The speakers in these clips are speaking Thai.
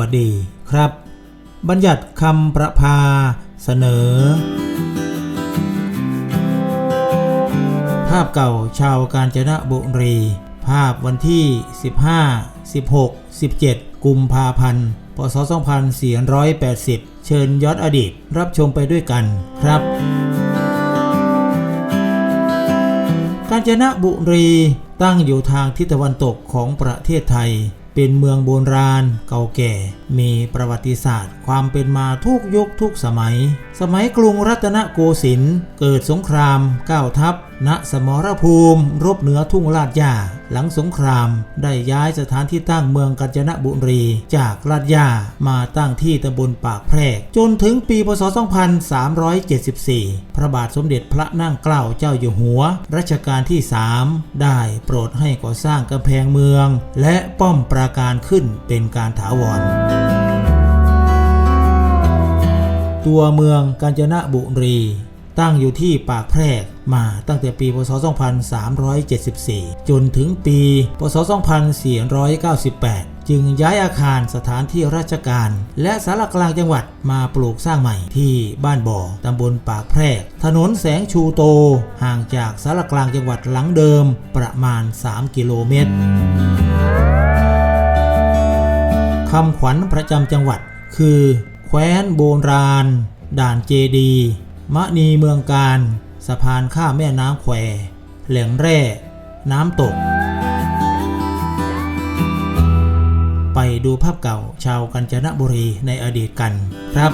วัสดีครับ บัญญัติคำประพาเสนอ ภาพเก่าชาวกาญจนบุรี ภาพวันที่ 15 16 17 กุมภาพันธ์ พศ 2480 เชิญย้อนอดีตรับชมไปด้วยกันครับกาญจนบุรีตั้งอยู่ทางทิศตะวันตกของประเทศไทย เป็นเมืองโบราณเก่าแก่ มีประวัติศาสตร์ ความเป็นมาทุกยุคทุกสมัย สมัยกรุงรัตนโกสินทร์เกิดสงครามก้าวทัพ ณสมรภูมิรบเหนือทุ่งลาดยาหลังสงคราม ได้ย้ายสถานที่ตั้งเมืองกาญจนบุรีจากลาดยามาตั้งที่ตำบลปากแพรก จนถึงปีพศ 2374 พระบาทสมเด็จพระนั่งเกล้าเจ้าอยู่หัว รัชกาลที่ 3 ได้โปรดให้ก่อสร้างกำแพงเมือง และป้อมปราการขึ้นเป็นการถาวรตัวเมืองกาญจนบุรี ตั้งอยู่ที่ปากแพรก มาตั้งแต่ปีพศ 2374 จนถึงปีพศ 2498 จึงย้ายอาคารสถานที่ราชการ และสารกลางจังหวัดมาปลูกสร้างใหม่ที่บ้านบ่อตำบลปากแพรก ถนนแสงชูโต ห่างจากสารกลางจังหวัดหลังเดิมประมาณ 3 กิโลเมตรคำขวัญประจำจังหวัด คือ แคว้นโบราณ ด่านเจดี มะนีเมืองการ สะพานข้ามแม่น้ำแควแหล่งแร่ น้ำตก ไปดูภาพเก่าชาวกัญจนบุรีในอดีตกันครับ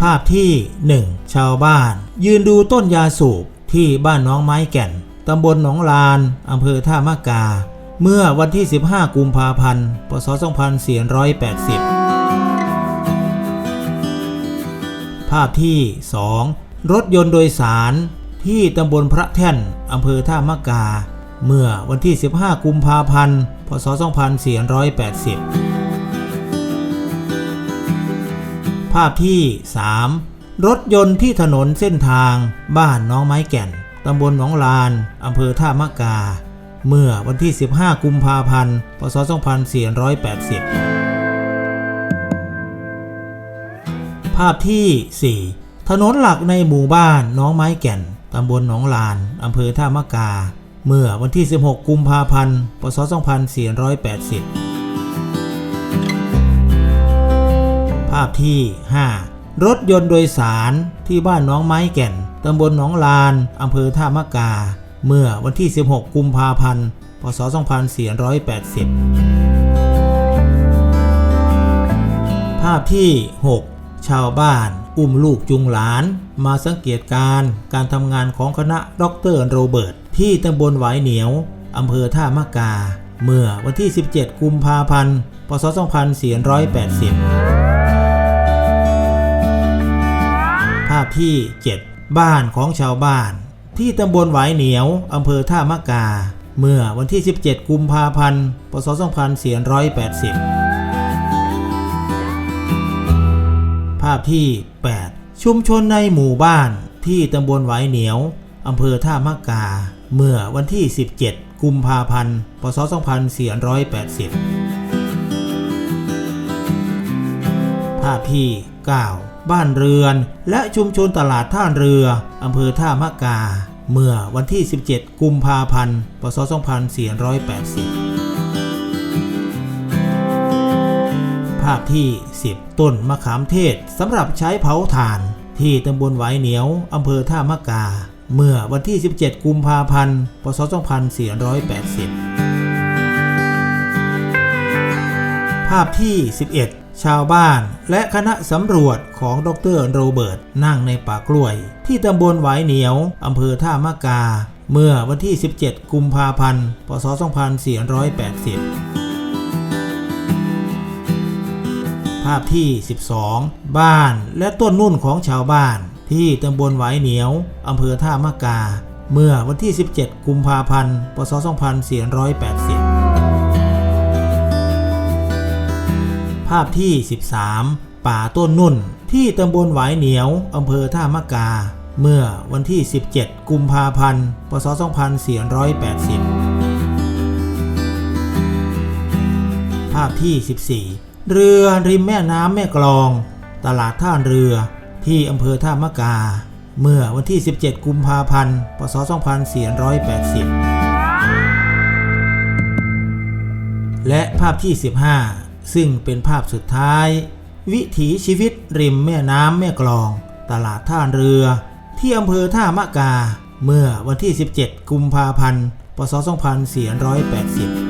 ภาพที่ 1 ชาวบ้าน ยืนดูต้นยาสูบที่บ้านน้องไม้แก่น ตำบลหนองลาน อำเภอท่ามะกา เมื่อวันที่ 15 กุมภาพันธ์ พศ 2480 ภาพที่ 2 รถยนต์โดยสารที่ตำบลพระแท่นอำเภอท่ามะกา เมื่อวันที่ 15 กุมภาพันธ์ พศ 2480 ภาพที่ 3 รถยนต์ที่ถนนเส้นทางบ้านน้องไม้แก่นตำบลหนองลานอำเภอท่ามะกา เมื่อวันที่ 15 กุมภาพันธ์ พศ 2480าพที่ 4 ถนนหลักในหมู่บ้านน้องไม้แก่น ตำบลหนองลาน อำเภอท่ามะกา เมื่อวันที่ 16 กุมภาพันธ์ พศ 2480 ภาพที่ 5 รถยนต์โดยสารที่บ้านน้องไม้แก่น ตำบลหนองลาน อำเภอท่ามะกา เมื่อวันที่ 16 กุมภาพันธ์ พศ 2480 ภาพที่ 6 ชาวบ้าน อุ้มลูกจุงหลาน มาสังเกตการ์การทำงานของคณะดรโรเบิร์ตที่ตำบลหวายเหนียวอำเภอท่ามะกา เมื่อวันที่ 17 กุมภาพันธ์ พศ 2480 ภาพที่ 7 บ้านของชาวบ้าน ที่ตำบลหวายเหนียวอำเภอท่ามะกา เมื่อวันที่ 17 กุมภาพันธ์ พศ 2480าพที่ 8 ชุมชนในหมู่บ้านที่ตำบลไหวเหนียวอำเภอท่ามะกา เมื่อวันที่ 17 กุมภาพันธ์ พศ 2480 ภาพที่ 9 บ้านเรือน และชุมชนตลาดท่าเรืออำเภอท่ามะกา เมื่อวันที่ 17 กุมภาพันธ์ พศ 2480าพที่ 10 ต้นมะขามเทศสำหรับใช้เผาถ่าน ที่ตำบลไหวเหนียวอำเภอท่ามะกา เมื่อวันที่ 17 กุมภาพันธ์ พศ 2480 ภาพที่ 11 ชาวบ้านและคณะสำรวจของดรโรเบิร์ตนั่งในป่ากล้วย ที่ตำบลไหวเหนียวอำเภอท่ามะกา เมื่อวันที่ 17 กุมภาพันธ์ พศ 2480 ภาพที่ 12 บ้านและต้นนุ่นของชาวบ้าน ที่ตำบลไหวเหนียวอำเภอท่ามะกา เมื่อวันที่ 17 กุมภาพันธ์ พศ 2480 ภาพที่ 13 ป่าต้นนุ่น ที่ตำบลไหวเหนียวอำเภอท่ามะกา เมื่อวันที่ 17 กุมภาพันธ์ พศ 2480 ภาพที่ 14 เรือริมแม่น้ำแม่กลอง ตลาดท่าเรือที่อำเภอท่ามะกา เมื่อวันที่ 17 กุมภาพันธ์ พศ 2480 และภาพที่ 15 ซึ่งเป็นภาพสุดท้าย วิถีชีวิตริมแม่น้ำแม่กลอง ตลาดท่าเรือ ที่อำเภอท่ามะกา เมื่อวันที่ 17 กุมภาพันธ์ พศ 2480